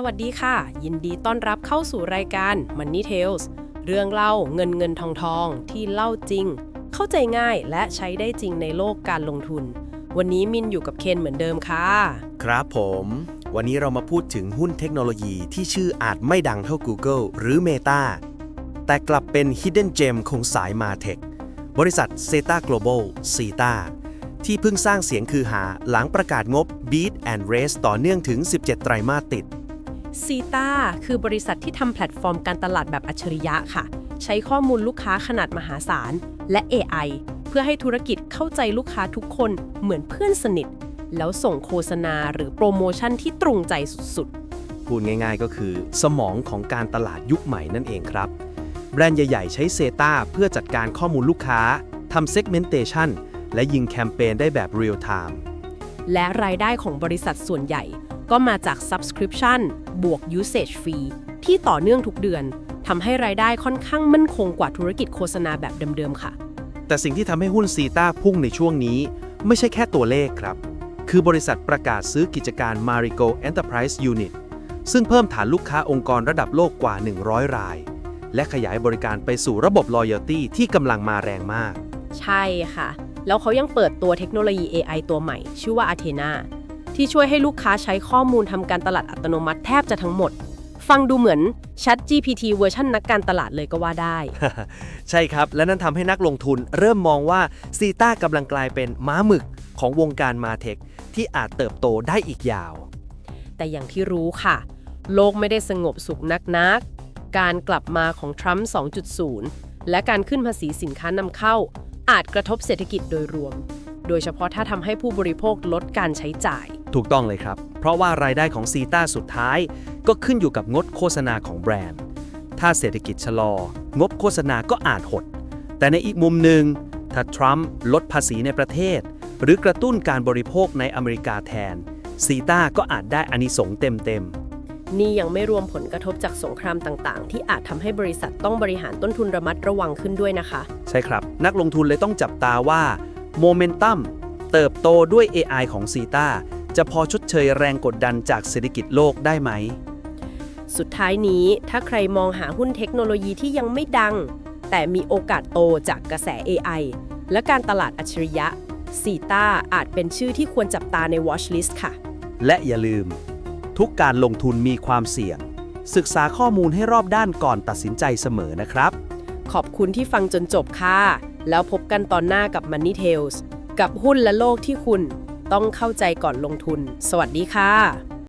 สวัสดีค่ะ ยินดีต้อนรับเข้าสู่รายการ Money Tales เรื่องเล่าเงินเงินทองทองที่เล่าจริง เข้าใจง่ายและใช้ได้จริงในโลกการลงทุน วันนี้มินอยู่กับเคนเหมือนเดิมค่ะ ครับผม วันนี้เรามาพูดถึงหุ้นเทคโนโลยีที่ชื่ออาจไม่ดังเท่า Google หรือ Meta แต่กลับเป็น Hidden Gem ของสายมาเทคบริษัท Zeta Global (Zeta) ที่เพิ่งสร้างเสียงคือหาหลังประกาศงบ Beat and Race ต่อเนื่องถึง 17 ไตรมาสติด ซีตาคือบริษัทที่ทำแพลตฟอร์มการตลาดแบบอัจฉริยะค่ะ ใช้ข้อมูลลูกค้าขนาดมหาศาล และ AI เพื่อให้ธุรกิจเข้าใจลูกค้าทุกคนเหมือนเพื่อนสนิท แล้วส่งโฆษณาหรือโปรโมชั่นที่ตรงใจสุดพูดง่ายๆ ก็คือ สมองของการตลาดยุคใหม่นั่นเองครับ แบรนด์ใหญ่ๆ ใช้ Zeta เพื่อจัดการข้อมูลลูกค้าทำ segmentation และยิงแคมเปญได้แบบ real time ๆและรายได้ของบริษัทส่วนใหญ่ ก็มาจาก subscription บวก usage fee ที่ต่อเนื่องทุกเดือนทำให้รายได้ค่อนข้างมั่นคงกว่าธุรกิจโฆษณาแบบเดิมๆค่ะ แต่สิ่งที่ทำให้หุ้นซีตาพุ่งในช่วงนี้ ไม่ใช่แค่ตัวเลขครับ คือบริษัทประกาศซื้อกิจการ Marigo Enterprise Unit ซึ่งเพิ่มฐานลูกค้าองค์กรระดับโลกกว่า 100 ราย และขยายบริการไปสู่ระบบ Loyalty ที่กำลังมาแรงมาก ใช่ค่ะ แล้วเขายังเปิดตัวเทคโนโลยี AI ตัวใหม่ ชื่อว่า Athena ที่ช่วยให้ลูกค้าใช้ข้อมูลทำการตลาดอัตโนมัติแทบจะทั้งหมด ฟังดูเหมือน Chat GPT เวอร์ชันนักการตลาดเลยก็ว่าได้ ใช่ครับ และนั่นทำให้นักลงทุนเริ่มมองว่าซีตากำลังกลายเป็นม้าหมึกของวงการมาเทคที่อาจเติบโตได้อีกยาว แต่อย่างที่รู้ค่ะ โลกไม่ได้สงบสุขนักนัก การกลับมาของทรัมป์ 2.0 และการขึ้นภาษีสินค้านำเข้า อาจกระทบเศรษฐกิจโดยรวม โดยเฉพาะถ้าทำให้ผู้บริโภคลดการใช้จ่าย ถูกต้องเลยครับ เพราะว่ารายได้ของซีตาสุดท้าย ก็ขึ้นอยู่กับงดโฆษณาของแบรนด์ ถ้าเศรษฐกิจชะลอ งบโฆษณาก็อาจหด แต่ในอีกมุมหนึ่ง ถ้าทรัมป์ลดภาษีในประเทศ หรือกระตุ้นการบริโภคในอเมริกาแทน ซีตาก็อาจได้อานิสงส์เต็มนี่ยังไม่รวมผลกระทบจากสงครามต่างๆ ที่อาจทำให้บริษัทต้องบริหารต้นทุนระมัดระวังขึ้นด้วยนะคะๆใช่ครับ นักลงทุนเลยต้องจับตาว่าโมเมนตัมเติบโตด้วย AI ของซีตา จะพอชดเชยแรงกดดันจากเศรษฐกิจโลกได้ไหม สุดท้ายนี้ถ้าใครมองหาหุ้นเทคโนโลยีที่ยังไม่ดัง แต่มีโอกาสโตจากกระแส AI และการตลาดอัจฉริยะซีตาอาจเป็นชื่อที่ควรจับตาใน Watch List ค่ะ และอย่าลืม ทุกการลงทุนมีความเสี่ยง ศึกษาข้อมูลให้รอบด้านก่อนตัดสินใจเสมอนะครับ ขอบคุณที่ฟังจนจบค่ะ แล้วพบกันตอนหน้ากับ Money Tales กับหุ้นและโลกที่คุณ ต้องเข้าใจก่อนลงทุน สวัสดีค่ะ